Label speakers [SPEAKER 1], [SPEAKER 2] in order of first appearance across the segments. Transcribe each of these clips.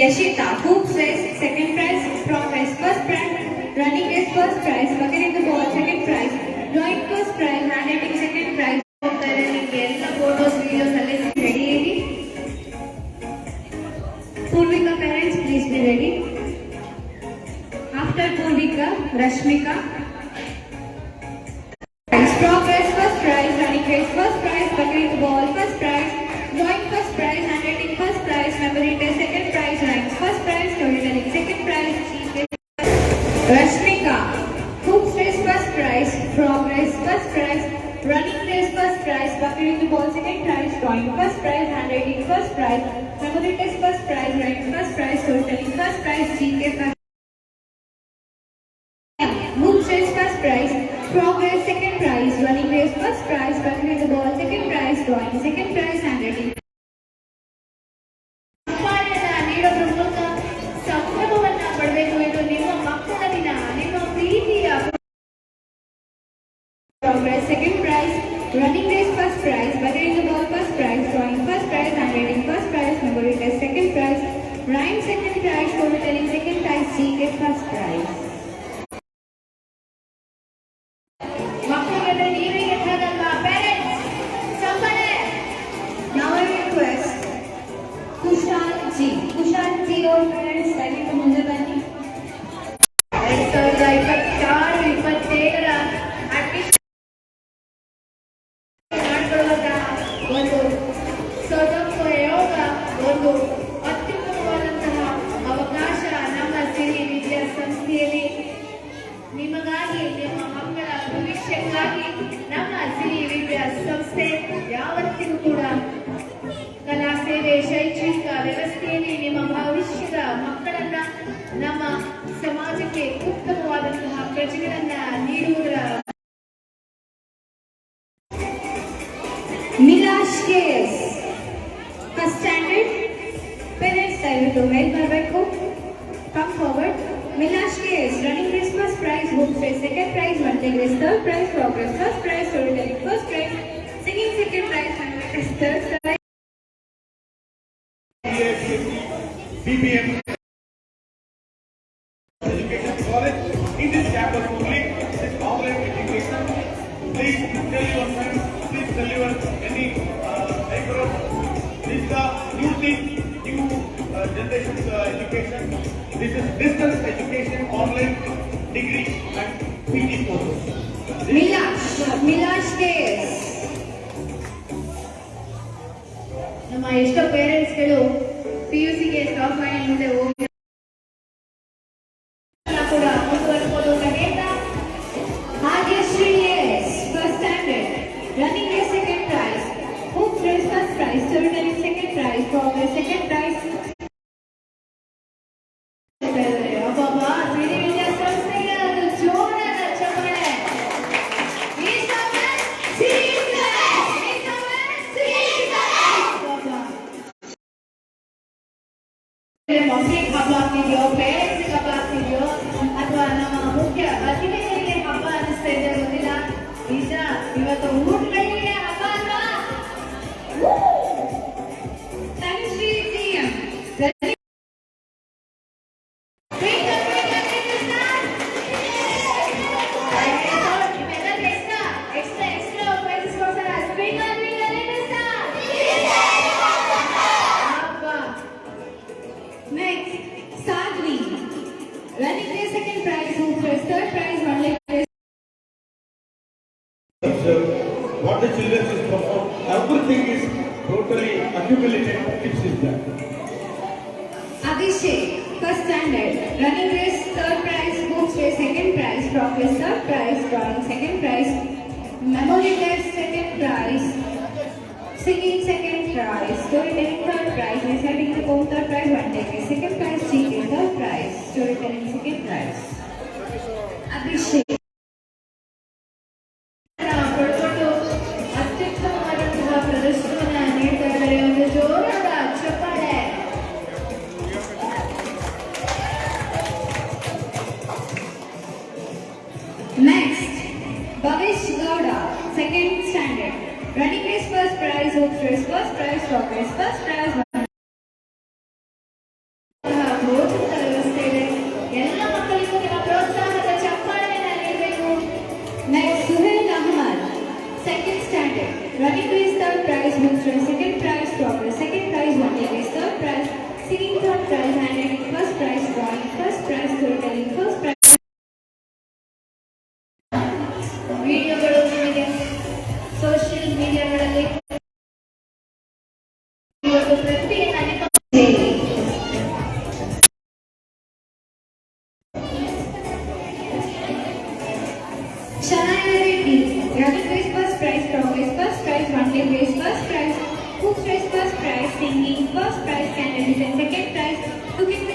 [SPEAKER 1] यशिता खूप second prize Leslie first prize, buttering the ball first prize, drawing first prize, and reading first prize, number is second prize, rhyme second prize, storytelling second prize, Secret first prize.
[SPEAKER 2] ನಮ್ಮ ಸಮಾಜಕ್ಕೆ ಉತ್ತಮವಾದಂತಹ ಪ್ರಜೆಗಳನ್ನ ನೀಡುವುದರ
[SPEAKER 1] Nilash KS first standard parents ದಯವಿಟ್ಟು ಮೇಲ್ ಬರಬೇಕು come forward Milash KS running Christmas prize book prize second prize ಮತ್ತೆ ಗ್ರೆಸ್ third prize progress first prize story telling first prize singing second prize ಮತ್ತೆ ಗ್ರೆಸ್ third prize
[SPEAKER 3] BBM completely new uh, generation uh, education. This is distance education, online degree and PG courses.
[SPEAKER 1] Milash, Milash नम
[SPEAKER 2] इ parents P you see के staff final ಮುಂದೆ ಹೋಗಿ
[SPEAKER 1] Orchestra Prize Drawing Second Prize. Memory Test Second Prize. Singing Second Prize. Storytelling Third Prize. Reciting the poem Third Prize One day, Second Prize GK Third Prize. Storytelling Second Prize. Abhishek. first prize finalist and second prize? Who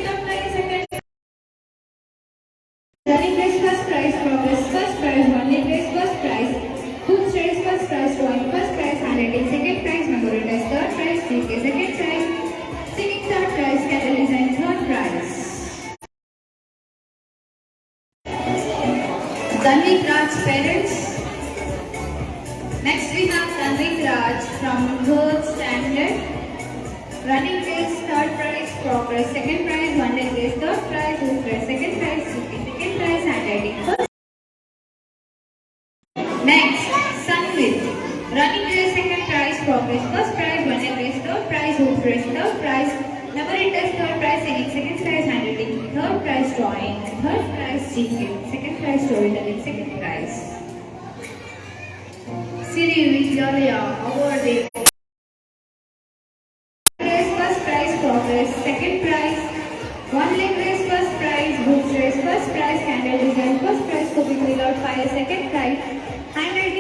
[SPEAKER 1] Running race second prize, progress first prize, running race third prize, hoop race third prize, number test third prize, singing second prize, handwriting third prize, drawing third prize, chicken second prize, storytelling second prize.
[SPEAKER 2] Siri Vidyalaya awarded.
[SPEAKER 1] Race first prize, progress second prize, one leg race first prize, hoop race first prize, candle design first prize, cooking without fire second prize, handwriting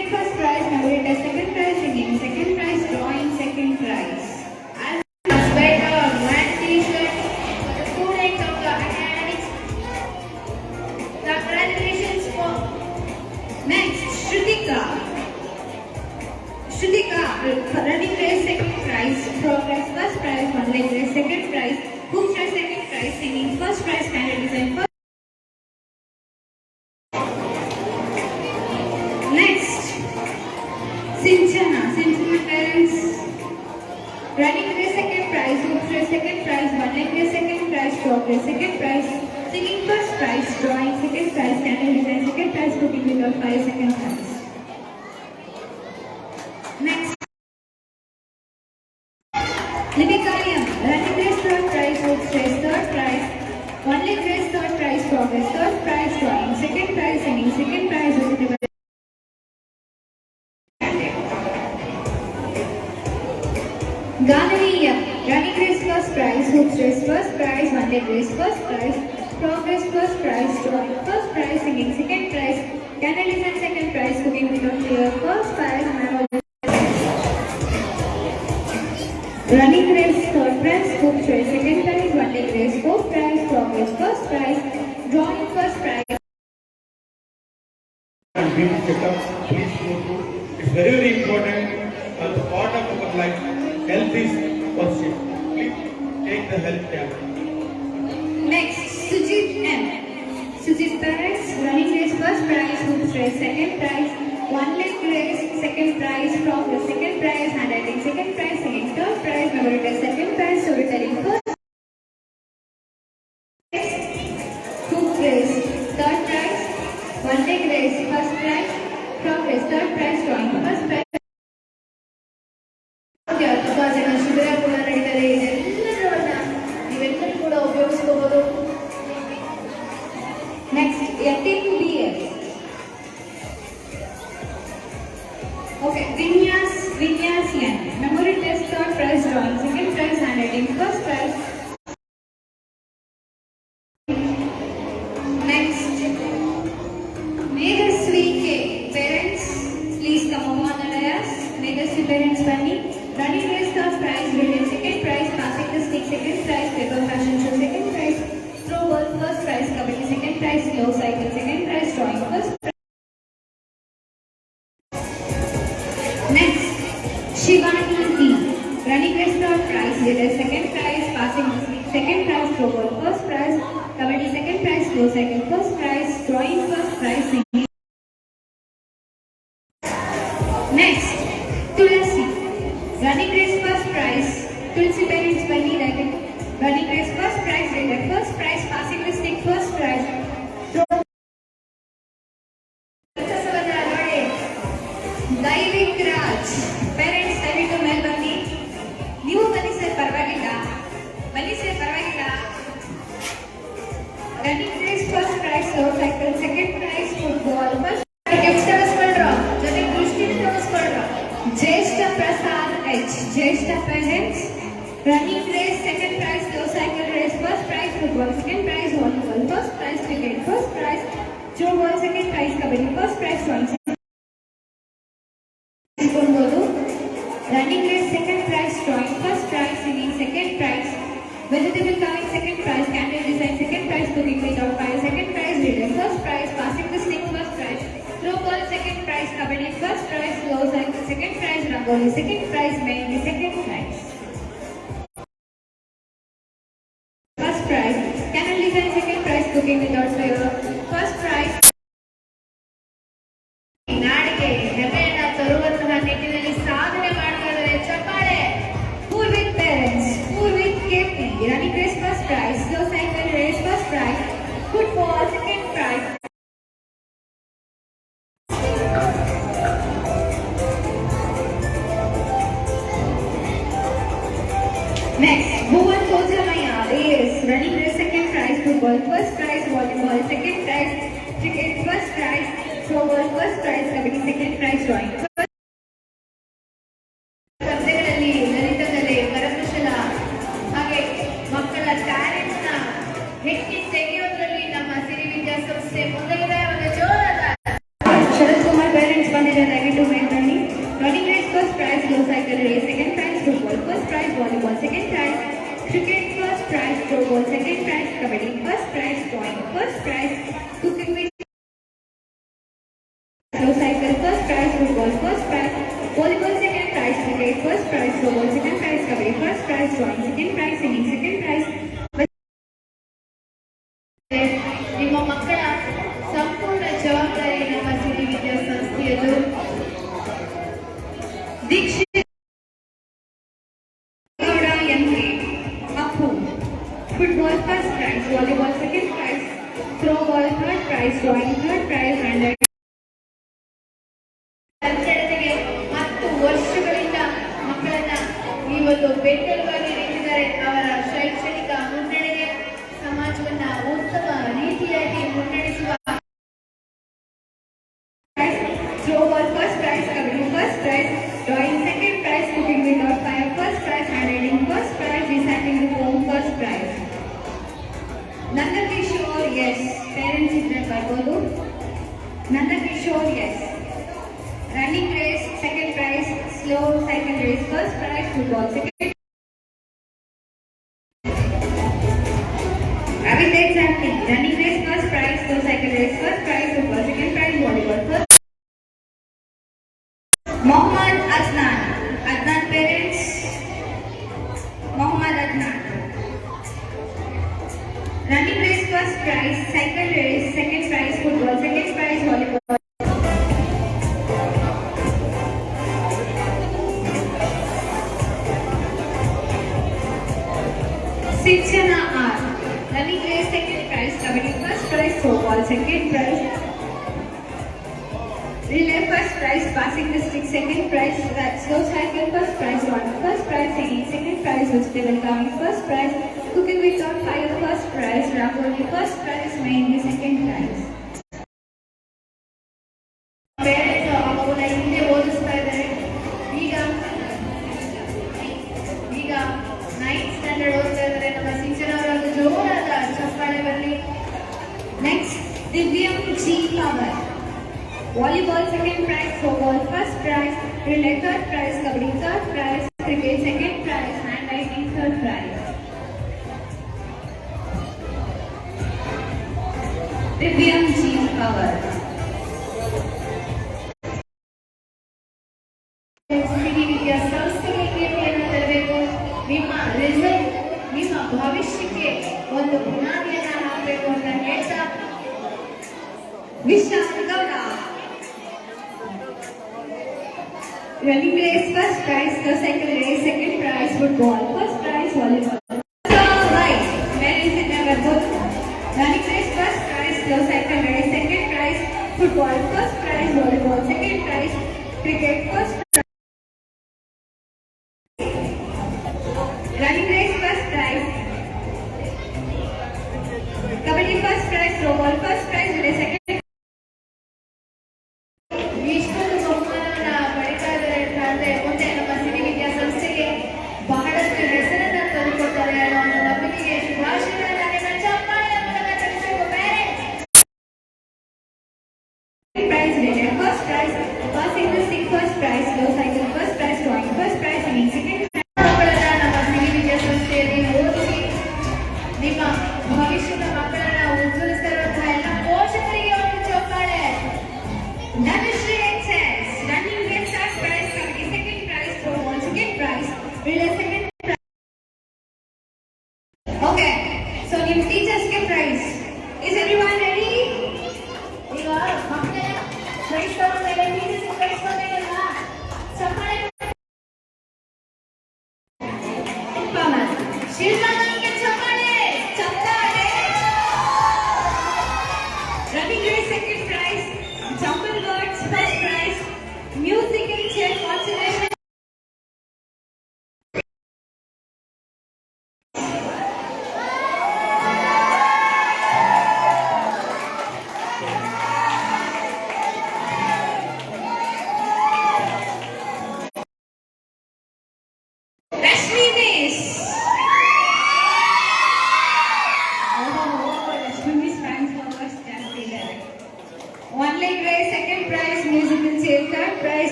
[SPEAKER 1] first prize, drawing first prize.
[SPEAKER 2] ಸುಖಾಸನ ಶಿಬಿರ ಕೂಡ ನಡೀತದೆ ಇದೆಲ್ಲವನ್ನು ನೀವೆಲ್ಲರೂ ಕೂಡ ಉಪಯೋಗಿಸ್ಕೋಬಹುದು
[SPEAKER 1] next ಎತ್ತಿ motorcycle second prize drawing first prize. Next, Shivananti. Running race drawing prize leader second prize, passing second prize, throw ball first prize, comedy second prize, slow cycle first ಮನೀಷೆ ಪರವಾಗಿಲ್ಲ running race first prize cycle second prize football first kabaddi first prize, close second prize, rangoli second prize, mehendi second prize. football, first prize volleyball, second prize cricket, first prize football first prize kabaddi, second prize drawing. prize for second prize first prize second prize singing, second one second. Volleyball second prize football first
[SPEAKER 2] prize relay third prize kabaddi third prize cricket second prize hand writing third prize Divyam G power Bhavishya
[SPEAKER 1] K running race first prize second prize football first prize volleyball.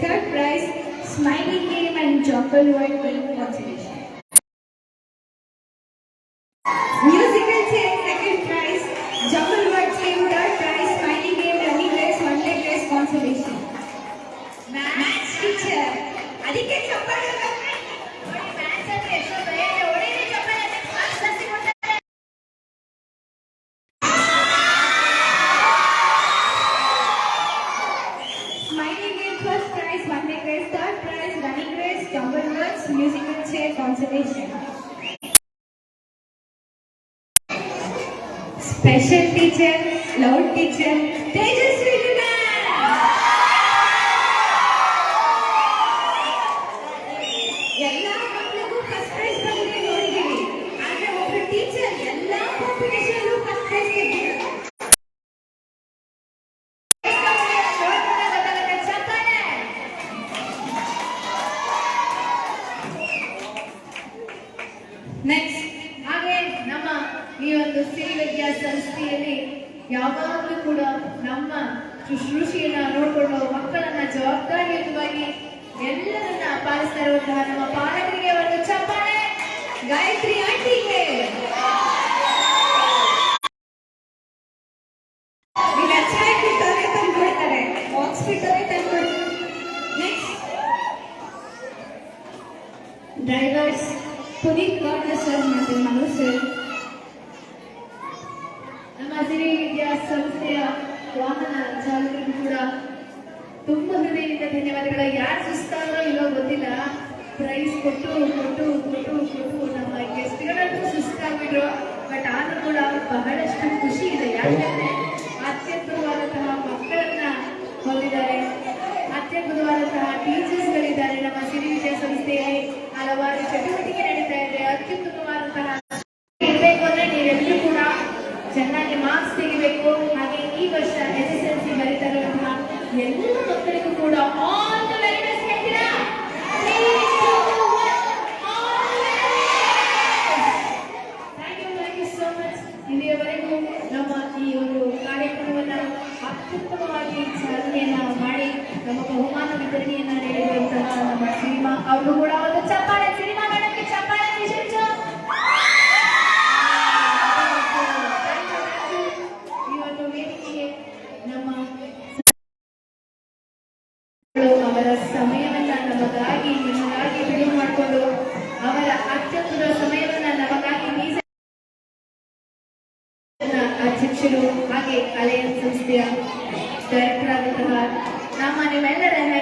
[SPEAKER 1] third prize, Smiley Game and Jumble World being presented. Special teacher loud teacher, Tejaswi teacher
[SPEAKER 2] ನಮ್ಮ ಈ ಒಂದು ಸಿರಿ ವಿದ್ಯಾ ಸಂಸ್ಥೆಯಲ್ಲಿ ಯಾವಾಗಲೂ ಕೂಡ ನಮ್ಮ ಶುಶ್ರೂಷೆಯನ್ನ ನೋಡಿಕೊಂಡು ಮಕ್ಕಳನ್ನ ಜವಾಬ್ದಾರಿಯುತವಾಗಿ ಎಲ್ಲರನ್ನ ಪಾಲಿಸ್ತಾ ಇರುವಂತಹ ನಮ್ಮ ಪಾಲಕರಿಗೆ ಒಂದು ಚಪ್ಪಾಳೆ,
[SPEAKER 1] ಗಾಯತ್ರಿ ಆಂಟಿಗೆ
[SPEAKER 2] ಚಾಲಕರಿಗೂ ಕೂಡ ತುಂಬ ಹೃದಯದಿಂದ ಧನ್ಯವಾದಗಳ. ಯಾರು ಸುಸ್ತಾದ್ರೂ ಇಲ್ಲೋ ಗೊತ್ತಿಲ್ಲ. ಪ್ರೈಸ್ ಕೊಟ್ಟು ಕೊಟ್ಟು ಕೊಟ್ಟು ಕೊಟ್ಟು ನಮ್ಮ ಗೆಸ್ಟ್ಗಳಂತೂ ಸುಸ್ತಾಗ್ಬಿಟ್ರು. ಬಟ್ ಆದ್ರೂ ಕೂಡ ಬಹಳಷ್ಟು ಖುಷಿ ಇದೆ. ಯಾಕಂದ್ರೆ ಅತ್ಯದ್ಭುತವಾದಂತಹ ಮಕ್ಕಳನ್ನ ಹೊಂದಿದ್ದಾರೆ. ಅತ್ಯದ್ಭುತವಾದಂತಹ ಟೀಚರ್ಸ್ಗಳಿದ್ದಾರೆ. ನಮ್ಮ ಸಿರಿ ವಿದ್ಯಾ ಸಂಸ್ಥೆಯಲ್ಲಿ ಹಲವಾರು ಚಟುವಟಿಕೆ ನಡೀತಾ ಇದೆ. ಅತ್ಯುತ್ತಮವಾದಂತಹ ಇರಬೇಕು ಅಂದ್ರೆ ನೀವೆಲ್ಲರೂ ಕೂಡ ಚೆನ್ನಾಗಿ ಮಾರ್ಕ್ಸ್ ತೆಗಿಬೇಕು. ಹಾಗೆ ಈ ವರ್ಷ ಎಸ್ ಎಸ್ ಎಲ್ ಸಿ ಎಲ್ಲ ಮಕ್ಕಳಿಗೂ ಕೂಡ ಮಚ್ ನಮ್ಮ ಈ ಒಂದು ಅತ್ಯುತ್ತಮವಾಗಿ ಚಾಲನೆಯನ್ನ ಮಾಡಿ, ನಮ್ಮ ಬಹುಮಾನ ವಿತರಣೆಯನ್ನ ನೀಡಿರುವಂತಹ ನಮ್ಮ ಅವರು ಕೂಡ ಒಂದು ಚಪ್ಪಾಳೆ.